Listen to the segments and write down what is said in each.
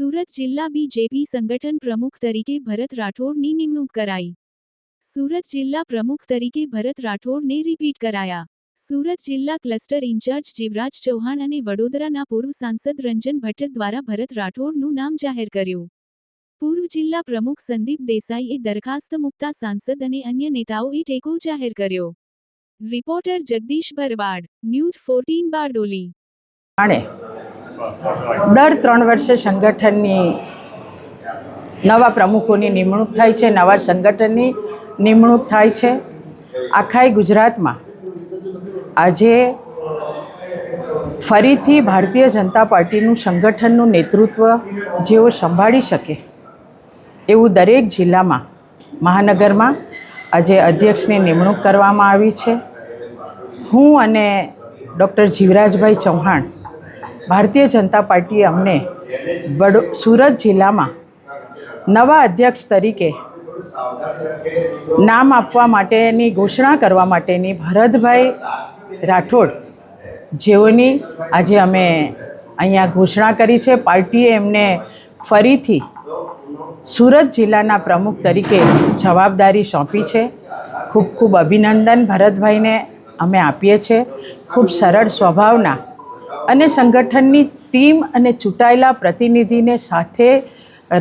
સુરત જિલ્લા બીજેપી સંગઠન પ્રમુખ તરીકે ભરત રાઠોડની નિમણૂક કરાઈ. સુરત જિલ્લા પ્રમુખ તરીકે ભરત રાઠોડને રિપીટ કરાયા. સુરત જિલ્લા ક્લસ્ટર ઇન્ચાર્જ જીવરાજ ચૌહાણ અને વડોદરાના પૂર્વ સાંસદ રંજન ભટ્ટ દ્વારા ભરત રાઠોડનું નામ જાહેર કર્યું. પૂર્વ જિલ્લા પ્રમુખ સંદીપ દેસાઈએ દરખાસ્ત મુકતા સાંસદ અને અન્ય નેતાઓએ ટેકો જાહેર કર્યો. Reporter Jagdish Bharwad, news fourteen Bardoli. દર ત્રણ વર્ષે સંગઠનની નવા પ્રમુખોની નિમણૂક થાય છે, નવા સંગઠનની નિમણૂક થાય છે. આખાય ગુજરાતમાં આજે ફરીથી ભારતીય જનતા પાર્ટીનું સંગઠનનું નેતૃત્વ જેઓ સંભાળી શકે એવું દરેક જિલ્લામાં, મહાનગરમાં આજે અધ્યક્ષની નિમણૂક કરવામાં આવી છે. હું અને ડૉક્ટર જીવરાજભાઈ ચૌહાણ ભારતીય જનતા પાર્ટીએ અમને વડો, સુરત જિલ્લામાં નવા અધ્યક્ષ તરીકે નામ આપવા માટેની ઘોષણા કરવા માટેની ભરતભાઈ રાઠોડ જેઓની આજે અમે અહીંયા ઘોષણા કરી છે. પાર્ટીએ એમને ફરીથી સુરત જિલ્લાના પ્રમુખ તરીકે જવાબદારી સોંપી છે. ખૂબ ખૂબ અભિનંદન ભરતભાઈને અમે આપીએ છીએ. ખૂબ સરળ સ્વભાવના અને સંગઠનની ટીમ અને ચૂંટાયેલા પ્રતિનિધિને સાથે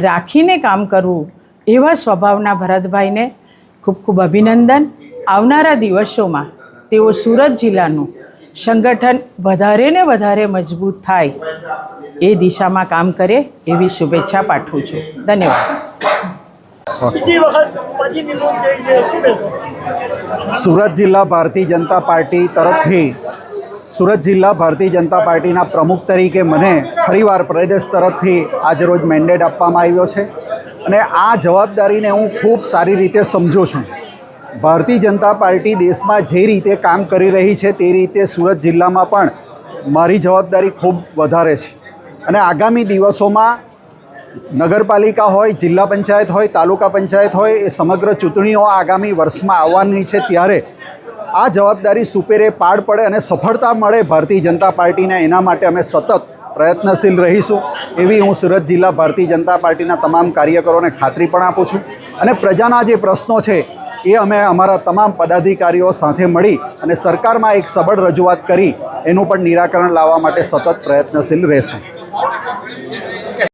રાખીને કામ કરવું એવા સ્વભાવના ભરતભાઈને ખૂબ ખૂબ અભિનંદન. આવનારા દિવસોમાં તેઓ સુરત જિલ્લાનું સંગઠન વધારે ને વધારે મજબૂત થાય એ દિશામાં કામ કરે એવી શુભેચ્છા પાઠવું છું. ધન્યવાદ. સુરત જિલ્લા ભારતીય જનતા પાર્ટી તરફથી સુરત જિલ્લા ભારતીય જનતા પાર્ટીના પ્રમુખ તરીકે મને ફરીવાર પ્રદેશ તરફથી આજરોજ મેન્ડેટ આપવામાં આવ્યો છે. અને આ જવાબદારીને હું ખૂબ સારી રીતે સમજું છું. ભારતીય જનતા પાર્ટી દેશમાં જે રીતે કામ કરી રહી છે તે રીતે સુરત જિલ્લામાં પણ મારી જવાબદારી ખૂબ વધારે છે. અને આગામી દિવસોમાં નગરપાલિકા હોય, જિલ્લા પંચાયત હોય, તાલુકા પંચાયત હોય, એ સમગ્ર ચૂંટણીઓ આગામી વર્ષમાં આવવાની છે ત્યારે આ જવાબદારી સુપેરે પાડ પડે અને સફળતા મળે ભારતીય જનતા પાર્ટીને એના માટે અમે સતત પ્રયત્નશીલ રહીશું. એવી હું સુરત જિલ્લા ભારતીય જનતા પાર્ટીના તમામ કાર્યકરોને ખાતરી પણ આપું છું. અને પ્રજાના જે પ્રશ્નો છે, એ અમે અમારા તમામ પદાધિકારીઓ સાથે મળી અને સરકારમાં એક સબળ રજૂઆત કરી, એનું પણ નિરાકરણ લાવવા માટે સતત પ્રયત્નશીલ રહેશું.